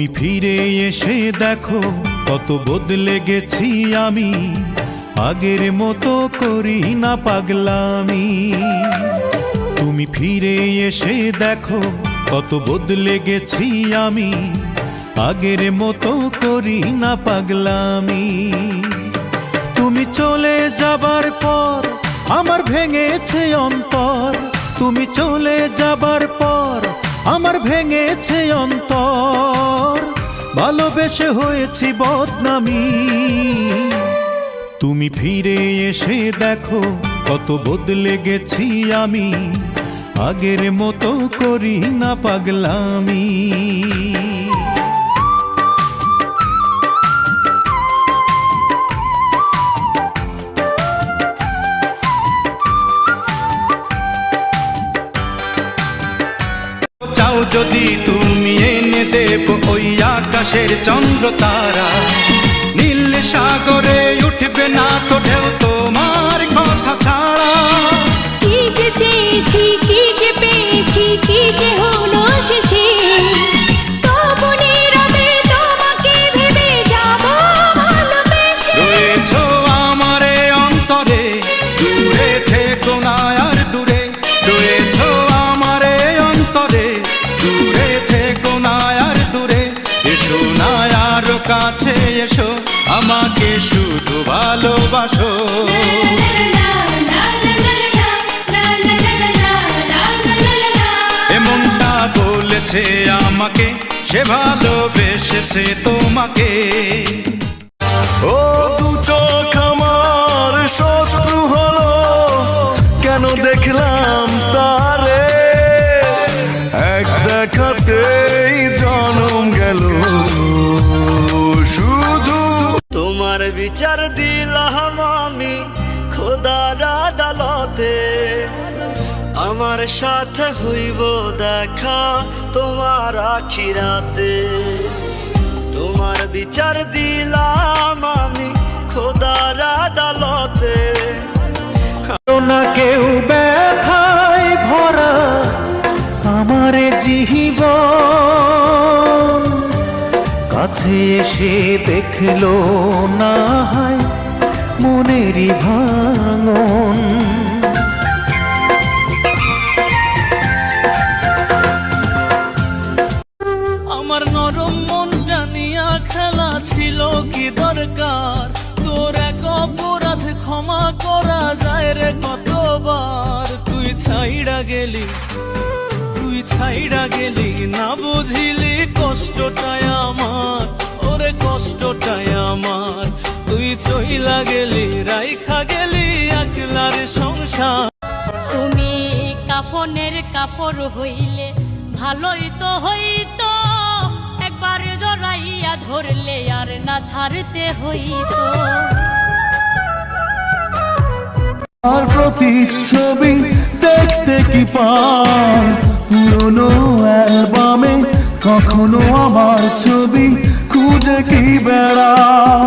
তুমি ফিরে এসে দেখো, কত বদলে গেছি আমি। আগের মতো করি না পাগলামি। তুমি ফিরে এসে দেখো, কত বদলে গেছি আমি। আগের মতো করি না পাগলামি। তুমি চলে যাবার পর আমার ভেঙেছে অন্তর। তুমি চলে যাবার পর আমার ভেঙেছে অন্তর। ভালোবেসে হয়েছি বদনামি। তুমি ফিরে এসে দেখো কত বদলে গেছি আমি। আগের মতো করি না পাগলামি। যদি তুমি এনে দেব ওই আকাশের চন্দ্র তারা নীল সাগরে উঠবে না তো ঢেউ আমাকে শুধু ভালোবাসো। এমনটা বলেছে আমাকে, সে ভালোবেসেছে তোমাকে। ও দু চোখ আমার শত্রু হলো, কেন দেখলাম তারে? এক দেখাতেই জনম গেল। তোমার বিচার দিলাম আমি খোদার আদালতে। আমার সাথে হইব দেখা তোমার আখিরাতে। তোমার বিচার দিলাম কাছে এসে দেখল না হয় মনেরই ভাঙন। আমার নরম মনটা নিয়া খেলা ছিল কি দরকার? তোর এক অপরাধ ক্ষমা করা যায় রে কতবার? তুই ছাইড়া গেলি ছাইড়া গেলি না বুঝিলি কষ্টটাই আমার ওরে কষ্টটাই আমার। তুই চইলা গেলি রাইখা গেলি একলার সংসার। তুমি কাফনের কাপড় হইলে ভালোই তো হইত। একবার জড়াইয়া ধরলে আর না ছাড়তে হইতো। আর প্রতিচ্ছবি ছবি খুঁজে কি বেড়াও